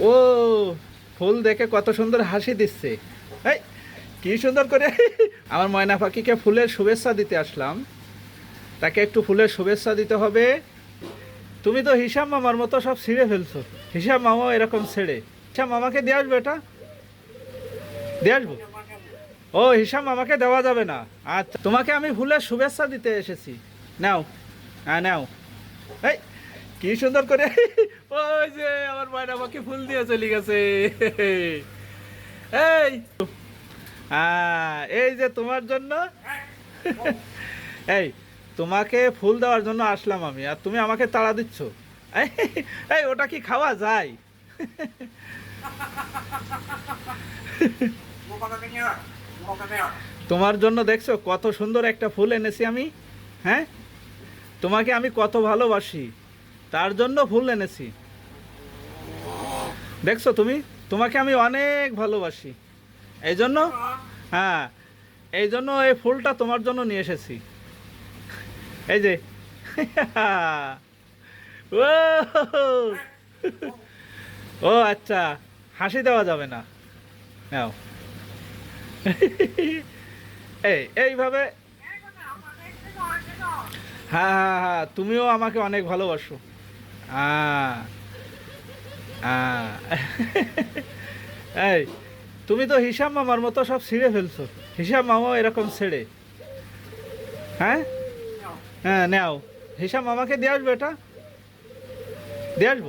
ও, ফুল দেখে কত সুন্দর হাসি দিচ্ছে। এই, কি সুন্দর করে আমার ময়না পাখিকে ফুলের শুভেচ্ছা দিতে আসলাম। তাকে একটু ফুলের শুভেচ্ছা দিতে হবে। তুমি তো হিসাব মামার মতো সব ছিঁড়ে ফেলছো। হিসাব মামাও এরকম ছেড়ে। হিসাব মামাকে দিয়ে আসবে এটা? দিয়ে আসব? ও, হিসাব মামাকে দেওয়া যাবে না। আচ্ছা তোমাকে আমি ফুলের শুভেচ্ছা দিতে এসেছি। নাও হ্যাঁ নাও। এই কি সুন্দর করে? ওই যে আমার ময়না পাখি ফুল দিয়ে চলে গেছে। এই হ্যাঁ এই যে তোমার জন্য, এই, তোমাকে ফুল দেওয়ার জন্য আসলাম আমি, আর তুমি আমাকে তাড়া দিচ্ছ। এই, ওটা কি খাওয়া যায়? তোমার জন্য দেখছ, কত সুন্দর একটা ফুল এনেছি আমি হ্যাঁ? তোমাকে আমি কত ভালোবাসি। তার জন্য ফুল এনেছি। দেখছ তুমি? তোমাকে আমি অনেক ভালোবাসি। এই জন্য হ্যাঁ এই জন্য এই ফুলটা তোমার জন্য নিয়ে এসেছি। এই যে। ও আচ্ছা হাসি দেওয়া যাবে না। নাও। এই, এইভাবে হ্যাঁ হ্যাঁ হ্যাঁ তুমিও আমাকে অনেক ভালোবাসো। এই, তুমি তো হিসাব মামার মতো সব ছিঁড়ে ফেলছো। হিসাব মামাও এরকম ছেড়ে। হ্যাঁ? হ্যাঁ নাও। হিসাব মামাকে দিয়ে আসবে এটা? দিয়ে আসব?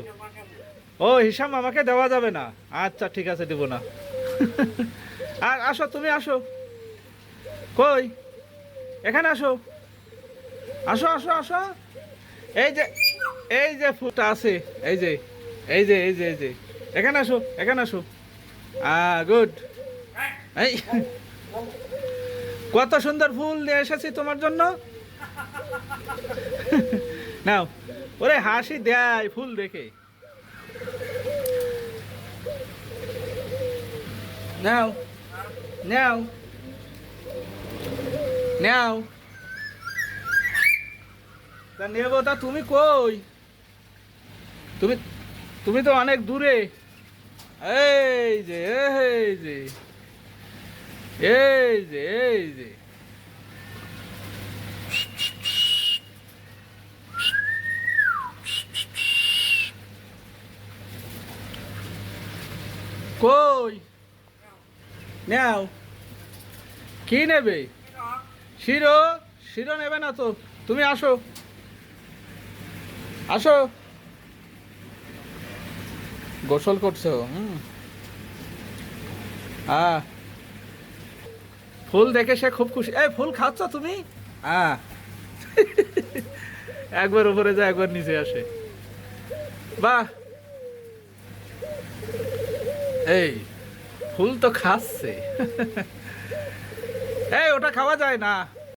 ও হিসাব মামাকে দেওয়া যাবে না। আচ্ছা ঠিক আছে, দিব না। আর আসো, তুমি আসো। কই? এখানে আসো। আসো আসো আসো। এই যে এই যে ফুলটা আছে, এই যে এই যে এই যে এই যে। এখানে আসো এখানে আসো। আ গুড এই, কত সুন্দর ফুল নিয়ে এসেছি তোমার জন্য। নাও, ওরে হাসি দেয় ফুল দেখে। নাও নাও নাও। তা নেব, তা তুমি কই? তুমি তুমি তো অনেক দূরে। এই যে এই যে এই যে এই যে। কই? নাও। কি নেবে? শিরো শিরো নেবে না তো। তুমি আসো। আসো। গোসল করছ? হুম। হ্যাঁ ফুল দেখে সে খুব খুশি। এই ফুল খাচ্ছ তুমি? হ্যাঁ একবার উপরে যায় একবার নিচে আসে। বাহ। এই ফুল তো খাচ্ছে। এই ওটা খাওয়া যায় না।